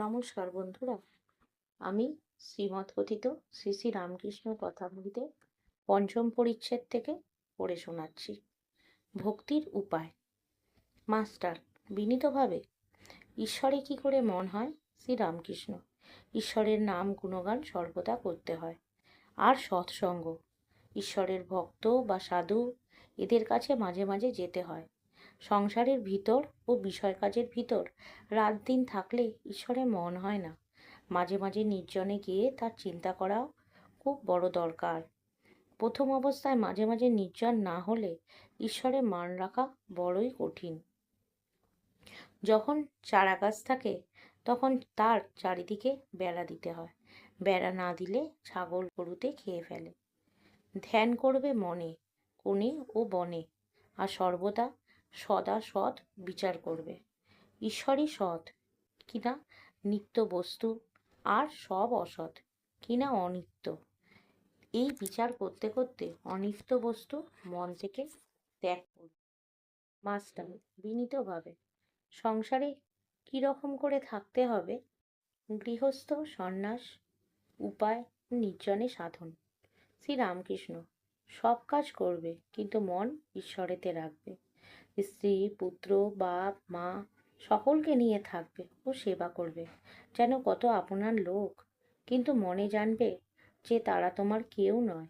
নমস্কার বন্ধুরা। আমি শ্রীমৎ কথিত শ্রী শ্রী রামকৃষ্ণ কথামৃতে পঞ্চম পরিচ্ছেদ থেকে পড়ে শোনাচ্ছি। ভক্তির উপায়। মাস্টার, বিনীতভাবে, ঈশ্বরে কি করে মন হয়? শ্রী রামকৃষ্ণ, ঈশ্বরের নাম গুণগান সর্বদা করতে হয়। আর সৎসঙ্গ, ঈশ্বরের ভক্ত বা সাধু এদের কাছে মাঝে মাঝে যেতে হয়। সংসারের ভিতর ও বিষয় কাজের ভিতর রাত দিন থাকলে ঈশ্বরে মন হয় না। মাঝে মাঝে নির্জনে গিয়ে তার চিন্তা করাও খুব বড় দরকার। প্রথম অবস্থায় মাঝে মাঝে নির্জন না হলে ঈশ্বরে মান রাখা বড়ই কঠিন। যখন চারা গাছ থাকে, তখন তার চারিদিকে বেড়া দিতে হয়। বেড়া না দিলে ছাগল গরুতে খেয়ে ফেলে। ধ্যান করবে মনে, কোণে ও বনে, আর সর্বদা সদা সৎ বিচার করবে। ঈশ্বরই সৎ। কিনা নিত্য বস্তু আর সব অসৎ, কিনা অনিত্য। এই বিচার করতে করতে অনিত্য বস্তু মন থেকে ত্যাগ করবে। মাস্টার, বিনীতভাবে, সংসারে কীরকম করে থাকতে হবে? গৃহস্থ, সন্ন্যাস, উপায়, নির্জনে সাধন। শ্রীরামকৃষ্ণ, সব কাজ করবে, কিন্তু মন ঈশ্বরেতে রাখবে। স্ত্রী, পুত্র, বাপ, মা সকলকে নিয়ে থাকবে ও সেবা করবে। যেন কত আপনার লোক। কিন্তু মনে জানবে যে তারা তোমার কেউ নয়,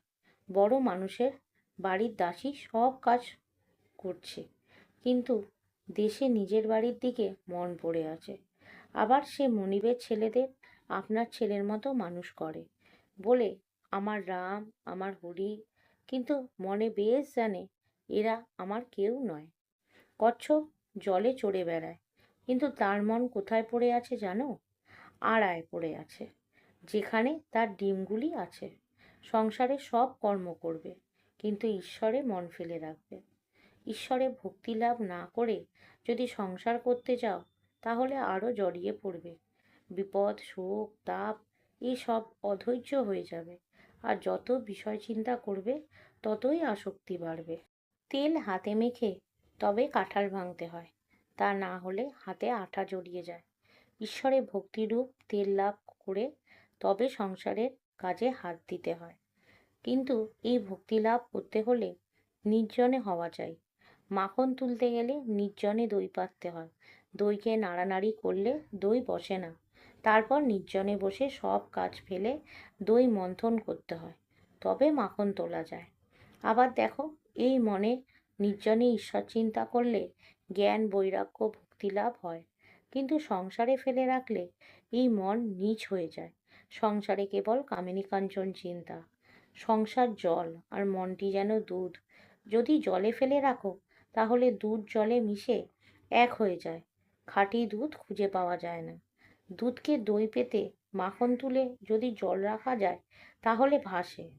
বড় মানুষের বাড়ির দাসী সব কাজ করছে। কিন্তু দেশে নিজের বাড়ির দিকে মন পড়ে আছে। আবার সে মনিবের ছেলেদের আপনার ছেলের মতো মানুষ করে। বলে, আমার রাম, আমার হরি, কিন্তু মনে বেশ জানে এরা আমার কেউ নয়। কচ্ছপ জলে চড়ে বেড়ায়। কিন্তু তার মন কোথায় পড়ে আছে জানো? আড়ায় পড়ে আছে। যেখানে তার ডিমগুলি আছে। সংসারে সব কর্ম করবে, কিন্তু ঈশ্বরে মন ফেলে রাখবে। ঈশ্বরে ভক্তি লাভ না করে যদি সংসার করতে যাও, তাহলে আরও জড়িয়ে পড়বে। বিপদ, শোক, তাপ এইসব অধৈর্য হয়ে যাবে। আর যত বিষয় চিন্তা করবে, ততই আসক্তি বাড়বে। তেল হাতে মেখে তবে কাঁঠাল ভাঙতে হয়, তা না হলে হাতে আঠা জড়িয়ে যায়। ঈশ্বরে ভক্তিরূপ তেল লাভ করে তবে সংসারের কাজে হাত দিতে হয়। কিন্তু এই ভক্তি লাভ করতে হলে নির্জনে হওয়া চাই। মাখন তুলতে গেলে নির্জনে দই পাততে হয়। দইকে নাড়ানাড়ি করলে দই বসে না। তারপর নির্জনে বসে সব কাজ ফেলে দই মন্থন করতে হয়। তবে মাখন তোলা যায়। আবার দেখো, এই মনে নির্জনে ঈশ্বর চিন্তা করলে জ্ঞান বৈরাগ্য ভক্তি লাভ হয়। কিন্তু সংসারে ফেলে রাখলে এই মন নীচ হয়ে যায়। সংসারে কেবল কামিনী কাঞ্চন চিন্তা। সংসার জল আর মনটি যেন দুধ। যদি জলে ফেলে রাখো, তাহলে দুধ জলে মিশে এক হয়ে যায়। খাঁটি দুধ খুঁজে পাওয়া যায় না। দুধকে দই পেতে মাখন তুলে যদি জল রাখা যায়, তাহলে ভাসে।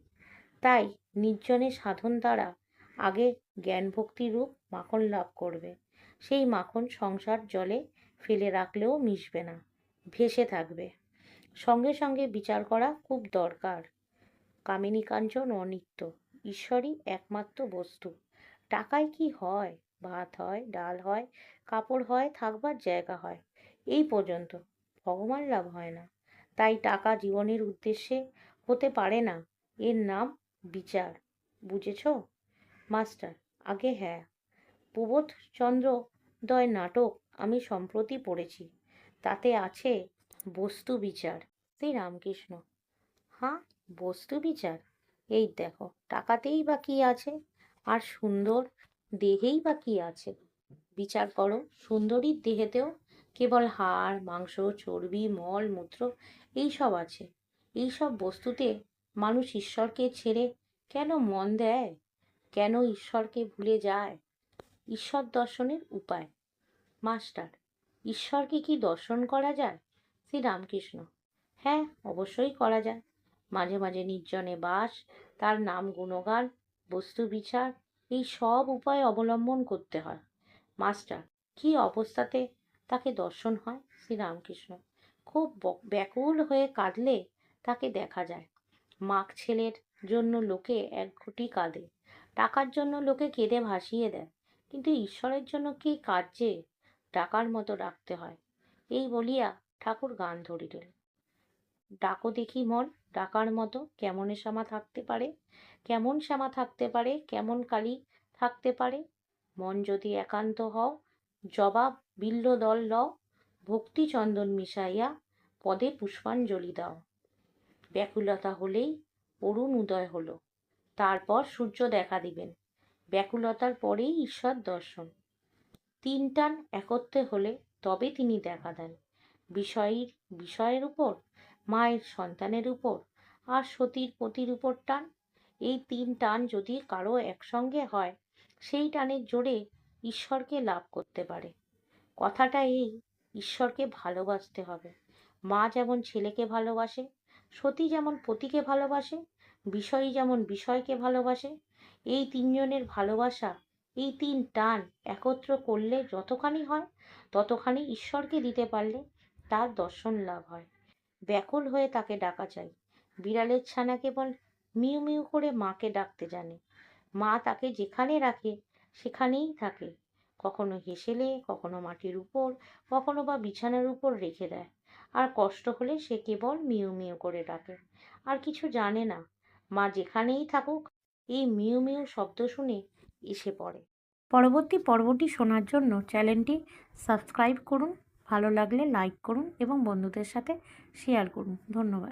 তাই নির্জনে সাধন দ্বারা আগে জ্ঞান মাখন লাভ করবে। সেই মাখন সংসার জলে ফেলে রাখলেও মিশবে না, ভেসে থাকবে। সঙ্গে সঙ্গে বিচার করা খুব দরকার। কামিনী কাঞ্চন অনিত্য, ঈশ্বরই একমাত্র বস্তু। টাকায় কি হয়? ভাত হয়, ডাল হয়, কাপড় হয়, থাকবার জায়গা হয়। এই পর্যন্ত, ভগবান লাভ হয় না। তাই টাকা জীবনের উদ্দেশ্যে হতে পারে না। এর নাম বিচার। বুঝেছ? মাস্টার, আগে হ্যাঁ। প্রবোধচন্দ্রদয় নাটক আমি সম্প্রতি পড়েছি, তাতে আছে বস্তু বিচার। শ্রী রামকৃষ্ণ হ্যাঁ বস্তু বিচার? এই দেখো, টাকাতেই বা কী আছে? আর সুন্দর দেহেই বা কী আছে? বিচার করো সুন্দরীর দেহেতেও কেবল হাড়, মাংস, চর্বি, মল, মূত্র, এইসব আছে। এইসব বস্তুতে মানুষ ঈশ্বরকে ছেড়ে কেন মন দেয়? কেন ঈশ্বরকে ভুলে যায়? ঈশ্বর দর্শনের উপায়। মাস্টার, ঈশ্বরকে কি দর্শন করা যায়? শ্রী রামকৃষ্ণ হ্যাঁ অবশ্যই করা যায়। মাঝে মাঝে নির্জনে বাস, তার নাম গুণগান, বস্তু বিচার, এই সব উপায় অবলম্বন করতে হয়। মাস্টার, কি অবস্থাতে তাকে দর্শন হয়? শ্রীরামকৃষ্ণ, খুব ব্যাকুল হয়ে কাঁদলে তাকে দেখা যায়। মাক ছেলের জন্য লোকে এক ঘটি কাঁদে। টাকার জন্য লোকে কেঁদে ভাসিয়ে দেয়। কিন্তু ঈশ্বরের জন্য কি কাঁদছে টাকার মতো ডাকতে হয়? এই বলিয়া ঠাকুর গান ধরিলেন ডাকো দেখি মন ডাকার মতো কেমন শ্যামা থাকতে পারে? কেমন শ্যামা থাকতে পারে? কেমন কালী থাকতে পারে? মন যদি একান্ত হও, জবাব বিল্ল দল লও। ভক্তি চন্দন মিশাইয়া পদে পুষ্পাঞ্জলি দাও। ব্যাকুলতা হলেই অরুণ উদয় হলো। তারপর সূর্য দেখা দিবেন। ব্যাকুলতার পরেই ঈশ্বর দর্শন। তিন টান একত্রে হলে তবে তিনি দেখা দেন। বিষয়ীর, বিষয়ের উপর, মায়ের সন্তানের উপর, আর সতীর পতির উপর টান। এই তিন টান যদি কারও একসঙ্গে হয়, সেই টানের জোরে ঈশ্বরকে লাভ করতে পারে। কথাটা এই, ঈশ্বরকে ভালোবাসতে হবে। মা যেমন ছেলেকে ভালোবাসে, সতী যেমন পতিকে ভালোবাসে বিষয়ী যেমন বিষয়কে ভালোবাসে, এই তিনজনের ভালোবাসা, এই তিন টান একত্র করলে যতখানি হয়, ততখানি ঈশ্বরকে দিতে পারলে তার দর্শন লাভ হয়। ব্যাকুল হয়ে তাকে ডাকা চাই বিড়ালের ছানা কেবল মিউ মিউ করে মাকে ডাকতে জানে। মা তাকে যেখানে রাখে, সেখানেই থাকে। কখনো হেসেলে, কখনো মাটির উপর, কখনো বা বিছানার উপর রেখে দেয়। আর কষ্ট হলে সে কেবল মিউ মিউ করে ডাকে। আর কিছু জানে না। মা যেখানেই থাকুক, এই মিউ মিউ শব্দ শুনে এসে পড়ে। পরবর্তী পর্বটি শোনার জন্য চ্যানেলটি সাবস্ক্রাইব করুন, ভালো লাগলে লাইক করুন এবং বন্ধুদের সাথে শেয়ার করুন। ধন্যবাদ।